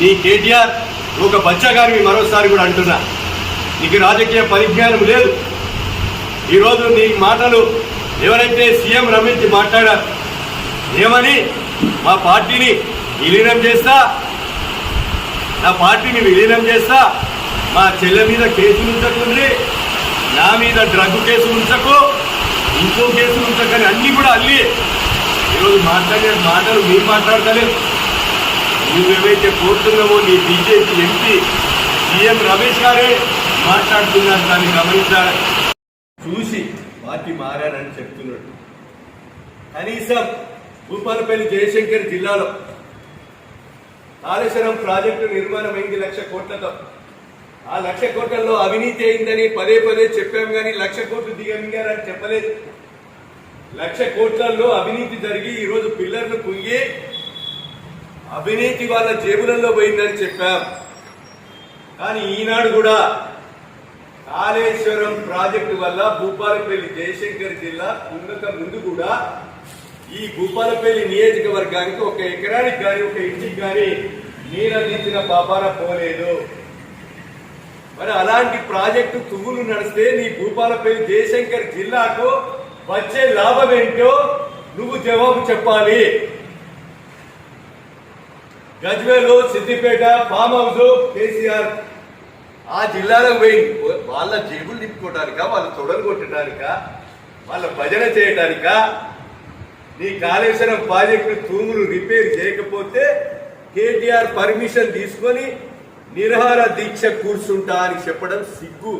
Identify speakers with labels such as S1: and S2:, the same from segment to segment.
S1: నీ కేటీఆర్ ఒక బచ్చగారివి మరోసారి కూడా అంటున్నా. నీకు రాజకీయ పరిజ్ఞానం లేదు. ఈరోజు నీ మాటలు ఎవరైతే సీఎం రమేష్ మాట్లాడారు ఏమని? మా పార్టీని విలీనం చేస్తా. నా పార్టీని విలీనం చేస్తా. మా చెల్లె మీద కేసులు ఉంచకుండ్రి నా మీద డ్రగ్ కేసు ఉంచకు ఇంకో కేసు ఉంచకని అన్నీ కూడా అల్లి. ఈరోజు మాట్లాడే మాటలు మీరు మాట్లాడతలేదు నువ్వేవైతే కోరుతున్నావో నీ బీజేపీ ఎంపీ సీఎం రమేష్ గారే మాట్లాడుతున్నారు. దాన్ని గమనించాలి చూసి పార్టీ మారానని చెప్తున్నాడు. కనీసం భూపాలపల్లి జయశంకర్ జిల్లాలో కాళేశ్వరం ప్రాజెక్టు నిర్మాణం అయింది లక్ష కోట్లతో. ఆ లక్ష కోట్లలో అవినీతి అయిందని పదే పదే చెప్పాం కానీ లక్ష కోట్లు దిగమింగారని చెప్పలేదు. లక్ష కోట్లలో అవినీతి జరిగి ఈరోజు పిల్లర్లు కుంగి అవినీతి వాళ్ళ జేబులలో పోయిందని చెప్పాం. కానీ ఈనాడు కూడా కాళేశ్వరం ప్రాజెక్టు వల్ల భూపాలపల్లి జయశంకర్ జిల్లా ఉన్నత ముందు కూడా ఈ భూపాలపల్లి నియోజకవర్గానికి ఒక ఎకరానికి కానీ ఒక ఇంటికి కానీ నీరు అందించిన పాపాన పోలేదు. మరి అలాంటి ప్రాజెక్టు తువ్వులు నడిస్తే నీ భూపాలపల్లి జయశంకర్ జిల్లాకు వచ్చే లాభం ఏంటో నువ్వు జవాబు చెప్పాలి. Gajwel Siddipet farm house KCR. ఆ జిల్లాలో పోయి వాళ్ళ జేబులు నింపుకోవటానిక వాళ్ళ తొడలు కొట్టడానిక వాళ్ళ భజన చేయటానిక నీ కాళేశ్వరం ప్రాజెక్టు తూములు రిపేర్ చేయకపోతే కేటీఆర్ పర్మిషన్ తీసుకొని నిరహార దీక్ష కూర్చుంటా అని చెప్పడం సిగ్గు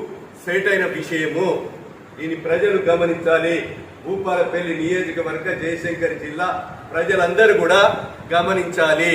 S1: అయిన విషయము. దీని ప్రజలు గమనించాలి. భూపాలపల్లి నియోజకవర్గ జయశంకర్ జిల్లా ప్రజలందరూ కూడా గమనించాలి.